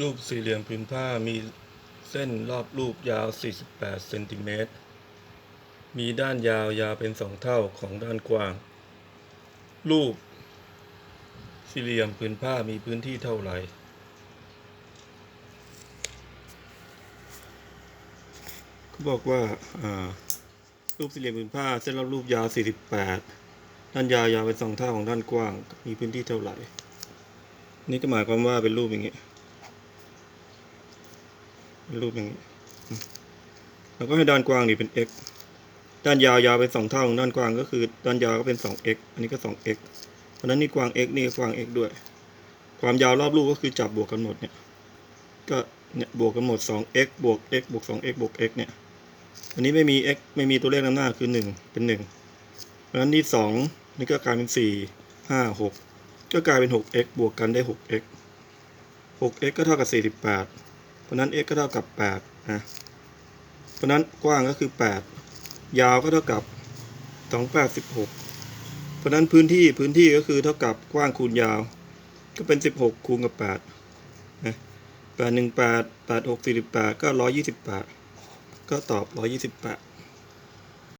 รูปสี่เหลี่ยมผืนผ้ามีเส้นรอบรูปยาว 48 เซนติเมตร มีด้านยาวยาวเป็นสองเท่าของด้านกว้าง รูป สี่เหลี่ยมผืนผ้ามีพื้นที่เท่าไหร่ เขาบอกว่าอ่ารูปสี่เหลี่ยมผืนผ้าเส้นรอบรูปยาว 48 ด้านยาวยาวเป็นสองเท่าของด้านกว้าง มีพื้นที่เท่าไหร่ นี่ก็หมายความว่าเป็นรูปอย่างนี้ รูปอย่างนี้อืมแล้วก็ให้ด้านกว้างนี่เป็น x ด้านยาวยาวเป็นสองเท่าของด้านกว้างก็คือด้านยาวก็เป็น 2x อันนี้ก็ 2x เพราะนั้นนี่กว้าง x นี่กว้าง x ด้วย ความยาวรอบรูปก็คือจับบวกกันหมดเนี่ย ก็เนี่ยบวกกันหมด 2x บวก x บวก 2x บวก x เนี่ย อันนี้ไม่มี x ไม่มีตัวเลขนำหน้าคือ 1 เป็น 1 เพราะนั้นนี่ 2 นี่ก็กลายเป็น 4 5 6 ก็กลายเป็น 6x บวกกันได้ 6x 6x ก็เท่ากับ 48 ราะนั้น x ก็เท่ากับ8นะเพราะนั้นกว้างก็คือ 8 ยาวก็เท่ากับ 286 เพราะฉะนั้นพื้นที่พื้นที่ก็คือเท่ากับกว้างคูณยาว ก็เป็น 16 คูณกับ 8นะ8 1 8 8 6 48 ก็ 128 ก็ตอบ 128